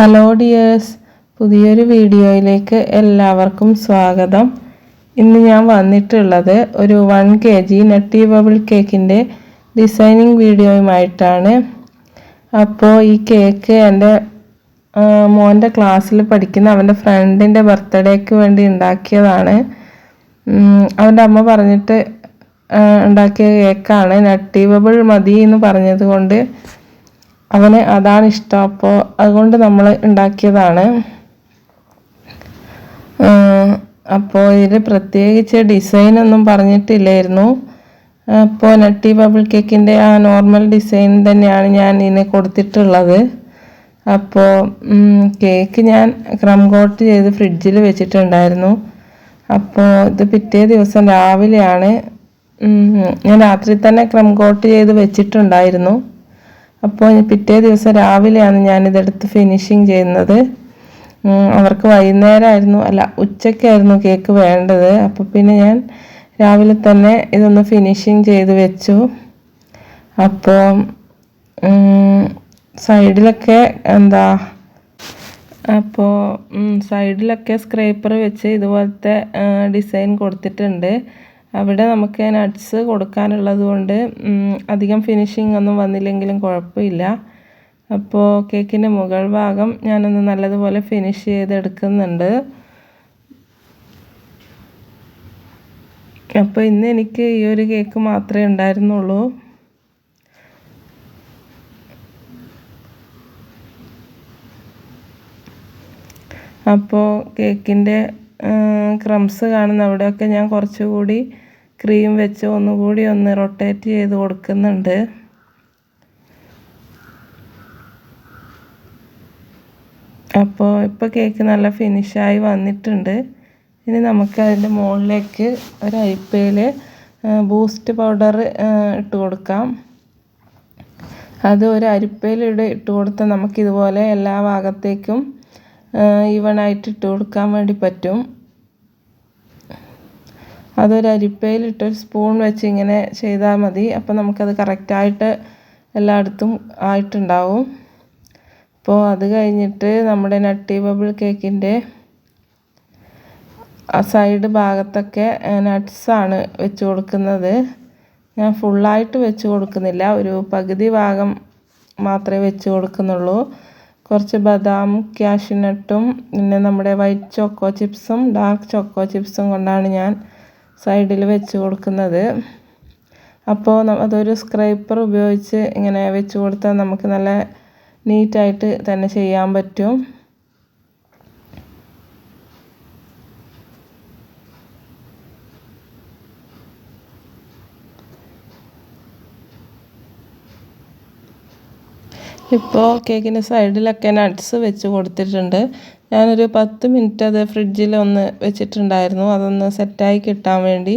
Hello dears പുതിയൊരു വീഡിയോയിലേക്ക് എല്ലാവർക്കും സ്വാഗതം. ഇന്ന് ഞാൻ വന്നിട്ടുള്ളത് ഒരു one K G nutty bubble കേക്കിന്റെ ഡിസൈനിങ് വീഡിയോയുമായിട്ടാണ്. അപ്പോൾ ഈ കേക്ക് എന്റെ മോന്റെ ക്ലാസ്സിൽ പഠിക്കുന്ന അവന്റെ ഫ്രണ്ടിന്റെ ബർത്ത്ഡേക്ക് വേണ്ടി ഉണ്ടാക്കിയതാണ്. അവന്റെ അമ്മ പറഞ്ഞിട്ട് ഉണ്ടാക്കിയ കേക്കാണ് നട്ടി ബബിൾ മതി എന്ന് പറഞ്ഞത് കൊണ്ട് അവന് അതാണ് ഇഷ്ടം. അപ്പോൾ അതുകൊണ്ട് നമ്മൾ ഉണ്ടാക്കിയതാണ്. അപ്പോൾ ഇതിൽ പ്രത്യേകിച്ച് ഡിസൈൻ ഒന്നും പറഞ്ഞിട്ടില്ലായിരുന്നു. അപ്പോൾ നട്ടി ബബിൾ കേക്കിന്റെ ആ നോർമൽ ഡിസൈൻ തന്നെയാണ് ഞാൻ ഇതിന് കൊടുത്തിട്ടുള്ളത്. അപ്പോൾ കേക്ക് ഞാൻ ക്രം കോട്ട് ചെയ്ത് ഫ്രിഡ്ജിൽ വെച്ചിട്ടുണ്ടായിരുന്നു. അപ്പോൾ ഇത് പിറ്റേ ദിവസം രാവിലെയാണ് ഞാൻ രാത്രി തന്നെ ക്രം കോട്ട് ചെയ്ത് വെച്ചിട്ടുണ്ടായിരുന്നു. അപ്പോൾ പിറ്റേ ദിവസം രാവിലെയാണ് ഞാനിതെടുത്ത് ഫിനിഷിങ് ചെയ്യുന്നത്. അവർക്ക് വൈകുന്നേരമായിരുന്നു അല്ല ഉച്ചയ്ക്കായിരുന്നു കേക്ക് വേണ്ടത്. അപ്പോൾ പിന്നെ ഞാൻ രാവിലെ തന്നെ ഇതൊന്ന് ഫിനിഷിങ് ചെയ്ത് വെച്ചു. അപ്പോൾ സൈഡിലൊക്കെ എന്താ അപ്പോൾ സൈഡിലൊക്കെ സ്ക്രേപ്പർ വെച്ച് ഇതുപോലത്തെ ഡിസൈൻ കൊടുത്തിട്ടുണ്ട്. അവിടെ നമുക്ക് നട്ട്സ് കൊടുക്കാനുള്ളത് കൊണ്ട് അധികം ഫിനിഷിംഗ് ഒന്നും വന്നില്ലെങ്കിലും കുഴപ്പമില്ല. അപ്പോൾ കേക്കിന്റെ മുകൾ ഭാഗം ഞാനൊന്ന് നല്ലതുപോലെ ഫിനിഷ് ചെയ്തെടുക്കുന്നുണ്ട്. അപ്പോൾ ഇന്ന് എനിക്ക് ഈ ഒരു കേക്ക് മാത്രമേ ഉണ്ടായിരുന്നുള്ളൂ. അപ്പോൾ കേക്കിന്റെ ക്രംസ് കാണുന്ന അവിടെയൊക്കെ ഞാൻ കുറച്ചുകൂടി ക്രീം വെച്ച് ഒന്നുകൂടി ഒന്ന് റൊട്ടേറ്റ് ചെയ്ത് കൊടുക്കുന്നുണ്ട്. അപ്പോൾ ഇപ്പോൾ കേക്ക് നല്ല ഫിനിഷായി വന്നിട്ടുണ്ട്. ഇനി നമുക്ക് അതിന്റെ മുകളിലേക്ക് ഒരു അരിപ്പയിൽ ബൂസ്റ്റ് പൗഡർ ഇട്ട് കൊടുക്കാം. അത് ഒരു അരിപ്പയിലൂടെ ഇട്ട് കൊടുത്താൽ നമുക്കിതുപോലെ എല്ലാ ഭാഗത്തേക്കും ഈവണായിട്ട് ഇട്ട് കൊടുക്കാൻ വേണ്ടി പറ്റും. അതൊരു അരിപ്പയിലിട്ടൊരു സ്പൂൺ വെച്ച് ഇങ്ങനെ ചെയ്താൽ മതി. അപ്പോൾ നമുക്കത് കറക്റ്റായിട്ട് എല്ലായിടത്തും ആയിട്ടുണ്ടാവും. അപ്പോൾ അത് കഴിഞ്ഞിട്ട് നമ്മുടെ നട്ടി ബബിൾ കേക്കിന്റെ ആ സൈഡ് ഭാഗത്തൊക്കെ നട്ട്സാണ് വെച്ച് കൊടുക്കുന്നത്. ഞാൻ ഫുള്ളായിട്ട് വെച്ച് കൊടുക്കുന്നില്ല. ഒരു പകുതി ഭാഗം മാത്രമേ വെച്ച് കൊടുക്കുന്നുള്ളൂ. കുറച്ച് ബദാം ക്യാഷ്നട്ടും പിന്നെ നമ്മുടെ വൈറ്റ് ചോക്കോ ചിപ്സും ഡാർക്ക് ചോക്കോ ചിപ്സും കൊണ്ടാണ് ഞാൻ സൈഡിൽ വെച്ച് കൊടുക്കുന്നത്. അപ്പോൾ അതൊരു സ്ക്രൈപ്പർ ഉപയോഗിച്ച് ഇങ്ങനെ വെച്ച് കൊടുത്താൽ നമുക്ക് നല്ല നീറ്റായിട്ട് തന്നെ ചെയ്യാൻ പറ്റും. ഇപ്പോൾ കേക്കിന്റെ സൈഡിലൊക്കെ നട്ട്സ് വെച്ച് കൊടുത്തിട്ടുണ്ട്. ഞാനൊരു പത്ത് മിനിറ്റ് അത് ഫ്രിഡ്ജിൽ ഒന്ന് വെച്ചിട്ടുണ്ടായിരുന്നു. അതൊന്ന് സെറ്റായി കിട്ടാൻ വേണ്ടി.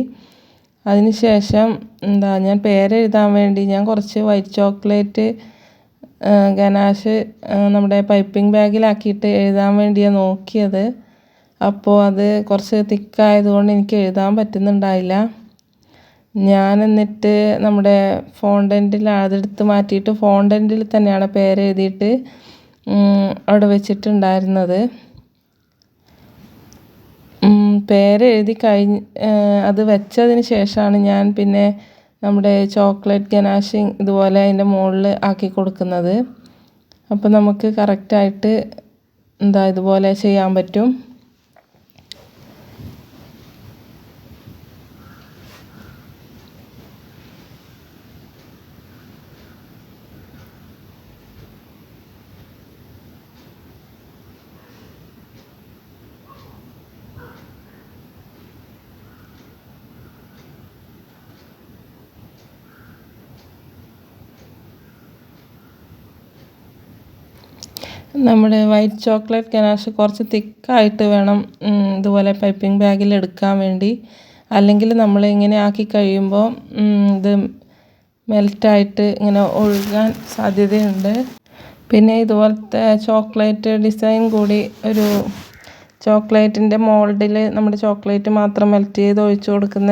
അതിന് ശേഷം എന്താ ഞാൻ പേരെഴുതാൻ വേണ്ടി ഞാൻ കുറച്ച് വൈറ്റ് ചോക്ലേറ്റ് ഗനാഷ് നമ്മുടെ പൈപ്പിംഗ് ബാഗിലാക്കിയിട്ട് എഴുതാൻ വേണ്ടിയാണ് നോക്കിയത്. അപ്പോൾ അത് കുറച്ച് തിക്കായതുകൊണ്ട് എനിക്ക് എഴുതാൻ പറ്റുന്നുണ്ടായില്ല. ഞാൻ എന്നിട്ട് നമ്മുടെ ഫോണ്ടന്റിൽ അതെടുത്ത് മാറ്റിയിട്ട് ഫോണ്ടന്റിൽ തന്നെയാണ് പേര് എഴുതിയിട്ട് അവിടെ വെച്ചിട്ടുണ്ടായിരുന്നത്. എഴുതി കഴിഞ്ഞ് അത് വെച്ചതിന് ശേഷമാണ് ഞാൻ പിന്നെ നമ്മുടെ ചോക്ലേറ്റ് ഗനാഷിങ് ഇതുപോലെ അതിന്റെ മുകളിൽ ആക്കി കൊടുക്കുന്നത്. അപ്പോൾ നമുക്ക് കറക്റ്റായിട്ട് എന്താ ഇതുപോലെ ചെയ്യാൻ പറ്റും. നമ്മുടെ വൈറ്റ് ചോക്ലേറ്റ് ഗനാഷ് കുറച്ച് തിക്കായിട്ട് വേണം ഇതുപോലെ പൈപ്പിംഗ് ബാഗിൽ എടുക്കാൻ വേണ്ടി. അല്ലെങ്കിൽ നമ്മൾ ഇങ്ങനെ ആക്കി കഴിയുമ്പോൾ ഇത് മെൽറ്റായിട്ട് ഇങ്ങനെ ഒഴുകാൻ സാധ്യതയുണ്ട്. പിന്നെ ഇതുപോലത്തെ ചോക്ലേറ്റ് ഡിസൈൻ കൂടി ഒരു ചോക്ലേറ്റിന്റെ മോൾഡിൽ നമ്മുടെ ചോക്ലേറ്റ് മാത്രം മെൽറ്റ് ചെയ്ത് ഒഴിച്ചു കൊടുക്കുന്ന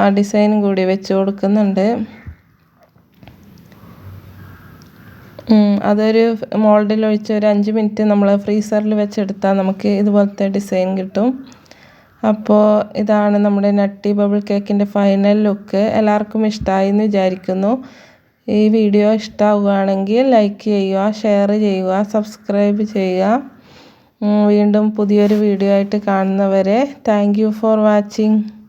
ആ ഡിസൈനും കൂടി വെച്ച് കൊടുക്കുന്നുണ്ട്. അതൊരു മോൾഡിൽ ഒഴിച്ച് ഒരു അഞ്ച് മിനിറ്റ് നമ്മൾ ഫ്രീസറിൽ വെച്ചെടുത്താൽ നമുക്ക് ഇതുപോലത്തെ ഡിസൈൻ കിട്ടും. അപ്പോൾ ഇതാണ് നമ്മുടെ നട്ടി ബബിൾ കേക്കിന്റെ ഫൈനൽ ലുക്ക്. എല്ലാവർക്കും ഇഷ്ടമായി എന്ന് വിചാരിക്കുന്നു. ഈ വീഡിയോ ഇഷ്ടമാവുകയാണെങ്കിൽ ലൈക്ക് ചെയ്യുക ഷെയർ ചെയ്യുക സബ്സ്ക്രൈബ് ചെയ്യുക. വീണ്ടും പുതിയൊരു വീഡിയോ ആയിട്ട് കാണുന്നവരെ താങ്ക് ഫോർ വാച്ചിങ്.